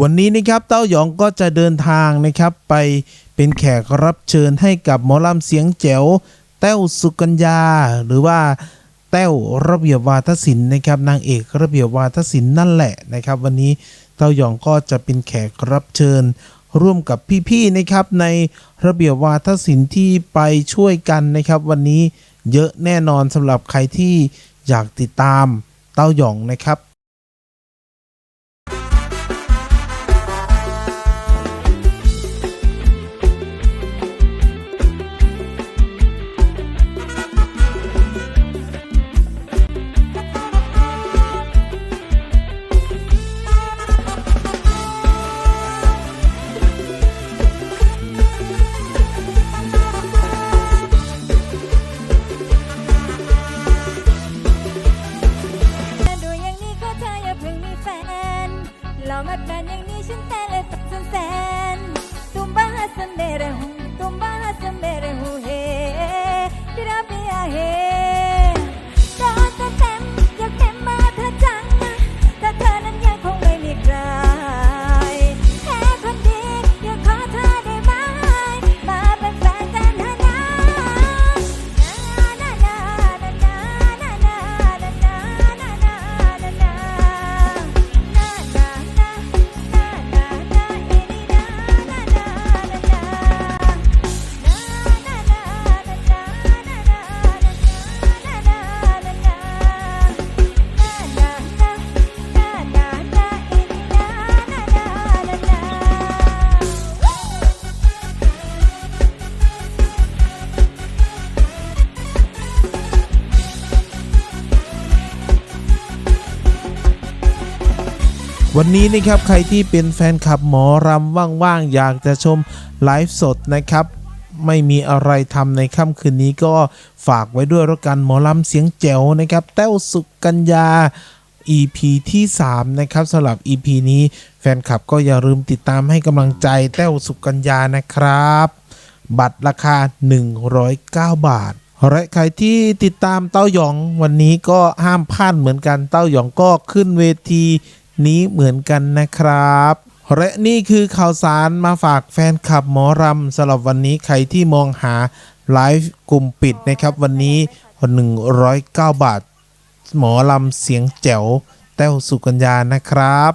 วันนี้นะครับเต้าหยองก็จะเดินทางนะครับไปเป็นแขกรับเชิญให้กับหมอลำเสียงแจ๋วแต้วสุกัญญา หรือว่าแต้วระเบียบวาทศิลป์นะครับนางเอกระเบียบวาทศิลป์นั่นแหละนะครับ วันนี้เต้าหยองก็จะเป็นแขกรับเชิญ ร่วมกับพี่ๆนะครับในระเบียบวาทศิลป์ที่ไปช่วยกันนะครับ วันนี้เยอะแน่นอนสำหรับใครที่อยากติดตามเต้าหยองนะครับ เวันนี้นะครับใครที่เป็นแฟนคลับหมอรำว่างๆอยากจะชมไลฟ์สดนะครับไม่มีอะไรทำในค่ำคืนนี้ก็ฝากไว้ด้วยแล้วกันหมอลำเสียงแจ๋วนะครับ แต้วสุกัญญา EP ที่ 3 นะครับสำหรับ EP นี้แฟนคลับก็อย่าลืมติดตามให้กำลังใจแต้วสุกัญญานะครับ บัตรราคา 109 บาท และใครที่ติดตามเต้าหยองวันนี้ก็ห้ามพลาดเหมือนกันเต้าหยองก็ขึ้นเวที นี้เหมือนกันนะครับ และนี่คือข่าวสารมาฝากแฟนคลับหมอรำสำหรับวันนี้ใครที่มองหาไลฟ์กลุ่มปิดนะครับ วันนี้ 109 บาท หมอลำเสียงแจ๋วแต้วสุกัญญานะครับ